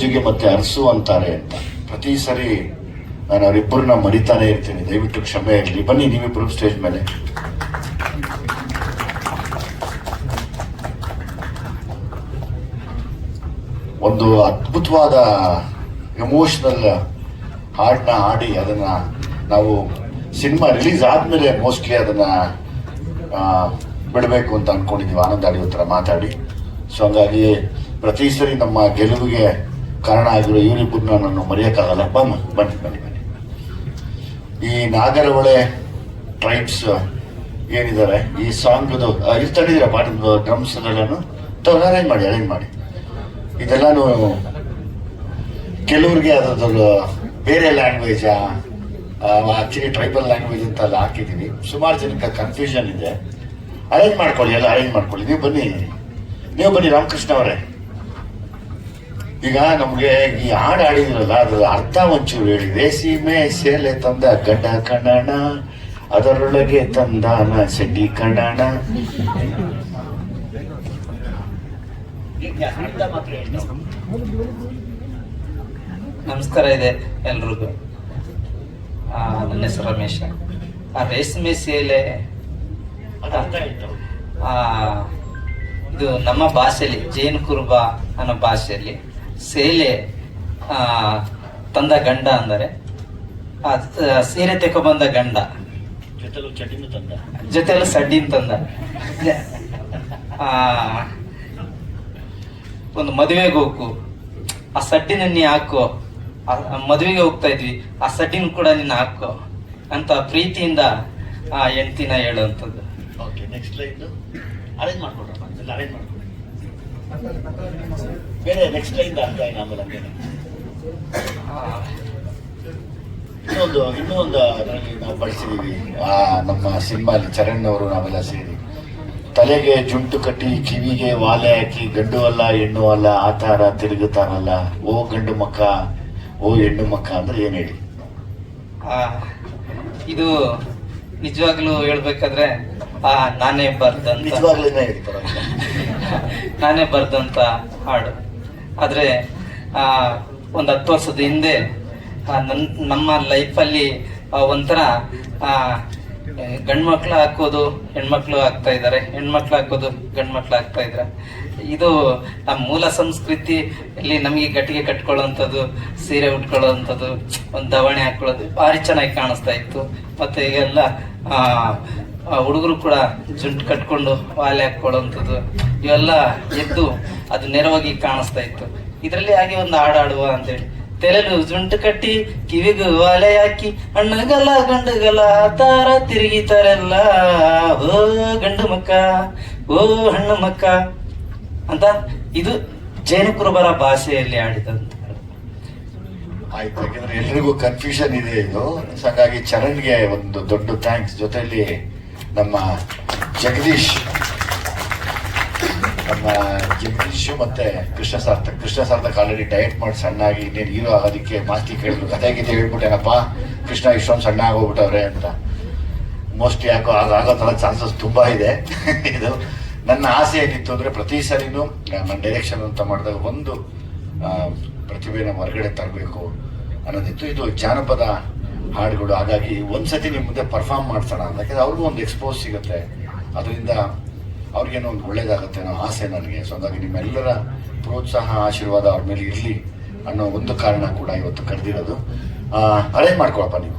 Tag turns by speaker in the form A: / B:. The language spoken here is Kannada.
A: ಜಿಗೆ ಮತ್ತೆ ಅರಸು ಅಂತಾರೆ ಅಂತ. ಪ್ರತಿ ಸರಿ ನಾನು ಅವರಿಬ್ಬರನ್ನ ಮರಿತಾನೆ ಇರ್ತೀನಿ. ದಯವಿಟ್ಟು ಕ್ಷಮೆ ಇರಲಿ. ಬನ್ನಿ ನೀವಿಬ್ಬರು ಸ್ಟೇಜ್ ಮೇಲೆ. ಒಂದು ಅದ್ಭುತವಾದ ಎಮೋಷನಲ್ ಹಾಡನ್ನ ಹಾಡಿ, ಅದನ್ನ ನಾವು ಸಿನಿಮಾ ರಿಲೀಸ್ ಆದ್ಮೇಲೆ ಮೋಸ್ಟ್ಲಿ ಅದನ್ನ ಬಿಡಬೇಕು ಅಂತ ಅನ್ಕೊಂಡಿದ್ವಿ. ಆನಂದ್ ಅಡಿ ಹತ್ರ ಮಾತಾಡಿ. ಸೊ ಹಂಗಾಗಿ ಪ್ರತಿ ಸರಿ ನಮ್ಮ ಗೆಲುವಿಗೆ ಕಾರಣ ಆಗಿರೋ ಇವರಿಬ್ಬರನ್ನ ನಾನು ಮರೆಯೋಕ್ಕಾಗಲ್ಲ. ಬಮ್ಮ ಬನ್ನಿ ಬನ್ನಿ ಬನ್ನಿ. ಈ ನಾಗರಹೊಳೆ ಟ್ರೈಬ್ಸ್ ಏನಿದ್ದಾರೆ? ಈ ಸಾಂಗ್ದು ಇಲ್ಲಿ ತಂದಿದ್ದೀರಾ ಪಾಠದ ಡ್ರಮ್ಸ್ ಎಲ್ಲಾನು ಅರೇಂಜ್ ಮಾಡಿ ಅರೇಂಜ್ ಮಾಡಿ. ಇದೆಲ್ಲಾನು ಕೆಲವ್ರಿಗೆ ಅದ್ರದ್ದು, ಬೇರೆ ಲ್ಯಾಂಗ್ವೇಜಾ ಆಕ್ಚುಲಿ ಟ್ರೈಬಲ್ ಲ್ಯಾಂಗ್ವೇಜ್ ಅಂತ ಅಲ್ಲಿ ಹಾಕಿದ್ದೀವಿ ಸುಮಾರು ಜನಕ್ಕೆ ಕನ್ಫ್ಯೂಷನ್ ಇದೆ. ಅರೇಂಜ್ ಮಾಡ್ಕೊಳ್ಳಿ, ಎಲ್ಲ ಅರೇಂಜ್ ಮಾಡ್ಕೊಳ್ಳಿ. ನೀವು ಬನ್ನಿ. ನೀವು ಬನ್ನಿ ರಾಮಕೃಷ್ಣ ಅವರೇ. ಈಗ ನಮ್ಗೆ ಈ ಹಾಡು ಆಡಿದ್ರಲ್ಲ ಅದ್ರ ಅರ್ಥ ಒಂಚೂರು ಹೇಳಿ. ರೇಸಿಮೆ ಸೇಲೆ ತಂದ ಗಡ್ಡ ಕಣ್ಣಣ ಅದರೊಳಗೆ ತಂದಾನ ಸಡ್ಡಿ ಕಣಣ.
B: ನಮಸ್ಕಾರ ಇದೆ ಎಲ್ರಿಗೂ. ಆ, ನನ್ನ ಹೆಸರು ರಮೇಶ. ಆ ರೇಷ್ಮೆ ಸೇಲೆ
A: ಅದು
B: ಇದು ನಮ್ಮ ಭಾಷೆಯಲ್ಲಿ ಜೇನು ಕುರುಬ ಅನ್ನೋ ಭಾಷೆಯಲ್ಲಿ ಸೇಲೆ ಆ, ತಂದ ಗಂಡ ಅಂದರೆ ಸೀರೆ ತೆಕೊಬಂದ ಗಂಡ.
A: ಜೊತೆಲು
B: ಸಡ್ಡಿನ ತಂದ. ಒಂದು ಮದುವೆಗೆ ಹೋಗು. ಆ ಸಡ್ಡಿನ ನೀ ಹಾಕು. ಮದುವೆಗೆ ಹೋಗ್ತಾ ಇದ್ವಿ. ಆ ಸಡ್ಡಿನ ಕೂಡ ನೀನು ಹಾಕು. ಅಂತ ಪ್ರೀತಿಯಿಂದ ಆ ಹೆಂಡ್ತಿನ ಹೇಳುವಂಥದ್ದು.
A: ಓಕೆ ನೆಕ್ಸ್ಟ್ ಲೈನ್ ಅರೇಂಜ್ ಮಾಡ್ಕೊಡ್ರಪ್ಪ. ಅರೇಂಜ್ ಮಾಡ್ಕೊಡಿ. ಬೇರೆ ನೆಕ್ಸ್ಟ್ ಲೈನ್ ಅರ್ಥ ಇನ್ನೊಂದು ಇನ್ನೂ ಒಂದು ನಾವು ಬಳಸಿದೀವಿ. ಆ ನಮ್ಮ ಸಿನಿಮಾಲಿ ಚರಣ್ ಅವರು ನಾವೆಲ್ಲ ಸೇರಿ. ತಲೆಗೆ ಜುಂಟು ಕಟ್ಟಿ ಕಿವಿಗೆ ವಾಲೆ ಹಾಕಿ ಗಂಡು ಅಲ್ಲ ಹೆಣ್ಣು ಅಲ್ಲ ಆತಾರ ತಿರುಗುತ್ತಾನಲ್ಲ ಓ ಗಂಡು ಮಕ್ಕ ಓ ಹೆಣ್ಣು ಮಕ್ಕ ಅಂದ್ರೆ ಏನ್ ಹೇಳಿ?
B: ಆ, ಇದು ನಿಜವಾಗ್ಲೂ ಹೇಳ್ಬೇಕಾದ್ರೆ ಆ ನಾನೇ ಬರ್ದಂತ
A: ನಿಜವಾಗ್ಲೂ ಹೇಳಿ
B: ನಾನೇ ಬರ್ದಂತ ಹಾಡು. ಆದ್ರೆ, ಆ, ಒಂದು ಹತ್ತು ವರ್ಷದ ಹಿಂದೆ ನನ್ನ ನನ್, ನಮ್ಮ ಲೈಫಲ್ಲಿ ಒಂಥರ, ಆ ಗಂಡು ಮಕ್ಳು ಹಾಕೋದು, ಹೆಣ್ಮಕ್ಳು ಆಗ್ತಾ ಇದ್ದಾರೆ ಹೆಣ್ಮಕ್ಳು ಹಾಕೋದು, ಗಂಡ್ಮಕ್ಳು ಆಗ್ತಾ ಇದ್ದಾರೆ ಇದು ನಮ್ಮ ಮೂಲ ಸಂಸ್ಕೃತಿ, ಇಲ್ಲಿ ನಮಗೆ ಗಟ್ಟಿಗೆ ಕಟ್ಕೊಳ್ಳೋವಂಥದ್ದು ಸೀರೆ ಉಟ್ಕೊಳ್ಳೋವಂಥದ್ದು ಒಂದು ದವಣೆ ಹಾಕೊಳ್ಳೋದು, ಭಾರಿ ಚೆನ್ನಾಗಿ ಕಾಣಿಸ್ತಾ ಇತ್ತು. ಮತ್ತೆ ಈಗೆಲ್ಲ, ಆ ಹುಡುಗರು ಕೂಡ ಜುಂಟು ಕಟ್ಕೊಂಡು, ವಾಲೆ ಹಾಕೊಳ್ಳುವಂಥದ್ದು ಇವೆಲ್ಲ ಎದ್ದು ಅದು ನೆರವಾಗಿ ಕಾಣಿಸ್ತಾ ಇತ್ತು. ಇದರಲ್ಲಿ ಹಾಗೆ ಒಂದು ಹಾಡಾಡುವ ಅಂತೇಳಿ. ತೆಲೆಲು ಜುಂಟು ಕಟ್ಟಿ ಕಿವಿಗೂ ಒಲೆ ಹಾಕಿ ಹಣ್ಣಗಲ ಗಂಡುಗಲ ತಾರ ತಿರುಗಿತಾರೆಲ್ಲ. ಓ ಗಂಡು ಮಕ್ಕ, ಓ ಹಣ್ಣು ಮಕ್ಕ ಅಂತ ಇದು ಜೈನ ಕುರುಬರ ಭಾಷೆಯಲ್ಲಿ ಆಡಿದಂತ
A: ಆಯ್ತು, ಯಾಕಂದ್ರೆ ಎಲ್ರಿಗೂ ಕನ್ಫ್ಯೂಷನ್ ಇದೆ ಇದು. ಹಾಗಾಗಿ ಚರಣ್ಗೆ ಒಂದು ದೊಡ್ಡ ಥ್ಯಾಂಕ್ಸ್ ಜೊತೆಯಲ್ಲಿ ನಮ್ಮ ಜಗದೀಶ್ ಜಗದೀಶ್ ಮತ್ತೆ ಕೃಷ್ಣ ಸಾರ್ಥಕ್ ಕೃಷ್ಣ ಸಾರ್ಥಕ್ ಆಲ್ರೆಡಿ ಡಯಟ್ ಮಾಡಿ ಸಣ್ಣಾಗಿ ಇನ್ನೇನು ಹೀರೋ ಆಗೋದಕ್ಕೆ ಮಾಸ್ತಿ ಕೇಳಿದ್ರು. ಗೀತೆ ಹೇಳ್ಬಿಟ್ಟೇನಪ್ಪ, ಕೃಷ್ಣ ಇಷ್ಟೊಂದು ಸಣ್ಣ ಆಗೋಗ್ಬಿಟ್ಟವ್ರೆ ಅಂತ. ಮೋಸ್ಟ್ಲಿ ಯಾಕೋ ಆಗ, ಆಗೋ ಥರ ಚಾನ್ಸಸ್ ತುಂಬಾ ಇದೆ. ಇದು ನನ್ನ ಆಸೆ ಏನಿತ್ತು ಅಂದ್ರೆ ಪ್ರತಿ ಸರಿನು ನನ್ನ ಡೈರೆಕ್ಷನ್ ಅಂತ ಮಾಡಿದಾಗ ಒಂದು ಪ್ರತಿಭೆನ ಹೊರಗಡೆ ತರಬೇಕು ಅನ್ನೋದಿತ್ತು. ಇದು ಜಾನಪದ ಹಾಡುಗಳು. ಹಾಗಾಗಿ ಒಂದ್ಸತಿ ನಿಮ್ಮ ಮುಂದೆ ಪರ್ಫಾರ್ಮ್ ಮಾಡ್ಸೋಣ ಯಾಕಂದ್ರೆ ಅವ್ರಿಗೂ ಒಂದು ಎಕ್ಸ್ಪೋಸ್ ಸಿಗುತ್ತೆ. ಅದರಿಂದ ಅವ್ರಿಗೇನೋ ಒಂದು ಒಳ್ಳೇದಾಗುತ್ತೆ ಅನ್ನೋ ಆಸೆ ನನಗೆ. ಸೊ ಹಾಗಾಗಿ ನಿಮ್ಮೆಲ್ಲರ ಪ್ರೋತ್ಸಾಹ, ಆಶೀರ್ವಾದ ಅವ್ರ ಮೇಲೆ ಇರಲಿ ಅನ್ನೋ ಒಂದು ಕಾರಣ ಕೂಡ ಇವತ್ತು ಕರೆದಿರೋದು. ಅರೇಂಜ್ ಮಾಡ್ಕೊಳಪ್ಪ ನೀವು.